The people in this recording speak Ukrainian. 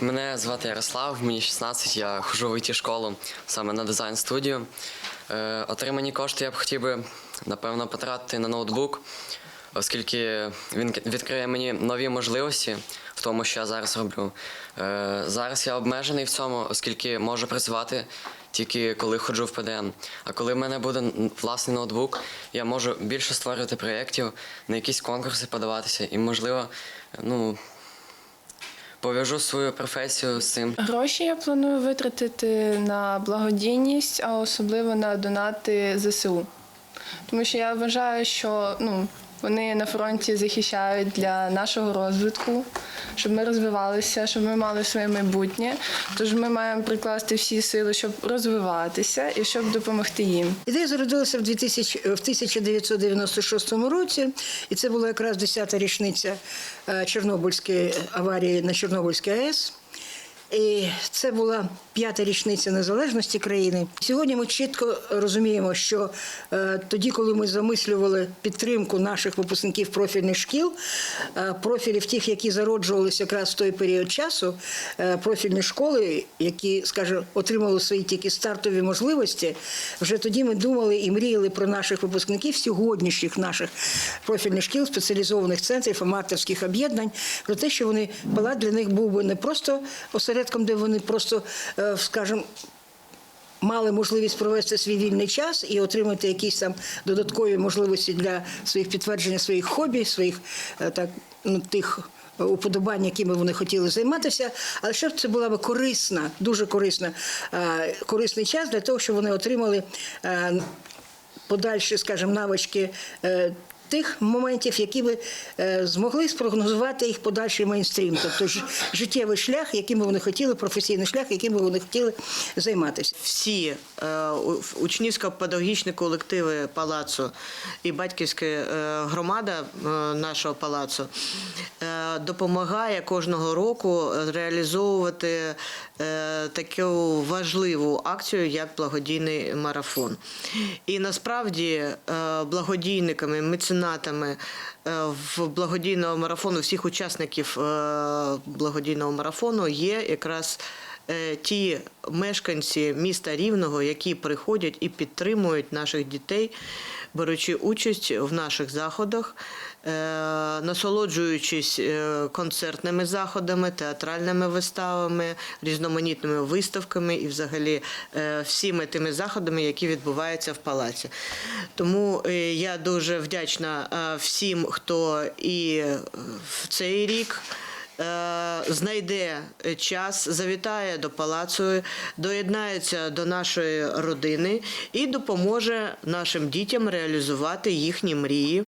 Мене звати Ярослав, мені 16, я ходжу в it школу саме на дизайн студію. Е, отримані кошти я б хотів би, напевно, потратити на ноутбук, оскільки він відкриє мені нові можливості в тому, що я зараз роблю. Е, зараз я обмежений в цьому, оскільки можу працювати тільки коли ходжу в ПДН. А коли в мене буде власний ноутбук, я можу більше створювати проєктів, на якісь конкурси подаватися і, можливо, ну, пов'яжу свою професію з цим. Гроші я планую витратити на благодійність, а особливо на донати ЗСУ. Тому що я вважаю, що ну, вони на фронті захищають для нашого розвитку, щоб ми розвивалися, щоб ми мали своє майбутнє. Тож ми маємо прикласти всі сили, щоб розвиватися і щоб допомогти їм. Ідея зародилася в 2000, в 1996 році, і це була якраз 10-та річниця е, Чорнобильської аварії на Чорнобильській АЕС. І це була п'ята річниця незалежності країни. Сьогодні ми чітко розуміємо, що е, тоді, коли ми замислювали підтримку наших випускників профільних шкіл, е, профілів тих, які зароджувалися якраз в той період часу, е, профільні школи, які, скажімо, отримали свої тільки стартові можливості, вже тоді ми думали і мріяли про наших випускників сьогоднішніх наших профільних шкіл, спеціалізованих центрів, аматорських об'єднань, про те, що вони палат для них був би не просто осередком, де вони просто, е, скажімо, мали можливість провести свій вільний час і отримати якісь там додаткові можливості для своїх підтвердження своїх хобі, своїх е, так ну тих. Уподобань, якими вони хотіли займатися, але щоб це була би корисна, дуже корисна, е, корисний час для того, щоб вони отримали е, подальші, скажімо, навички е, тих моментів, які би е, змогли спрогнозувати їх подальший мейнстрім, тобто життєвий шлях, яким би вони хотіли, професійний шлях, яким би вони хотіли займатися. всі е, учнівсько-педагогічні колективи палацу і батьківська е, громада нашого палацу допомагає кожного року реалізовувати е, таку важливу акцію, як благодійний марафон. І насправді е, благодійниками, меценатами е, в благодійного марафону, всіх учасників е, благодійного марафону є якраз е, ті мешканці міста Рівного, які приходять і підтримують наших дітей, беручи участь в наших заходах, е, насолоджуючись е, концертними заходами, театральними виставами, різноманітними виставками і взагалі е, всіми тими заходами, які відбуваються в палаці. Тому е, я дуже вдячна е, всім, хто і в цей рік е, знайде час, завітає до палацу, доєднається до нашої родини і допоможе нашим дітям реалізувати їхні мрії.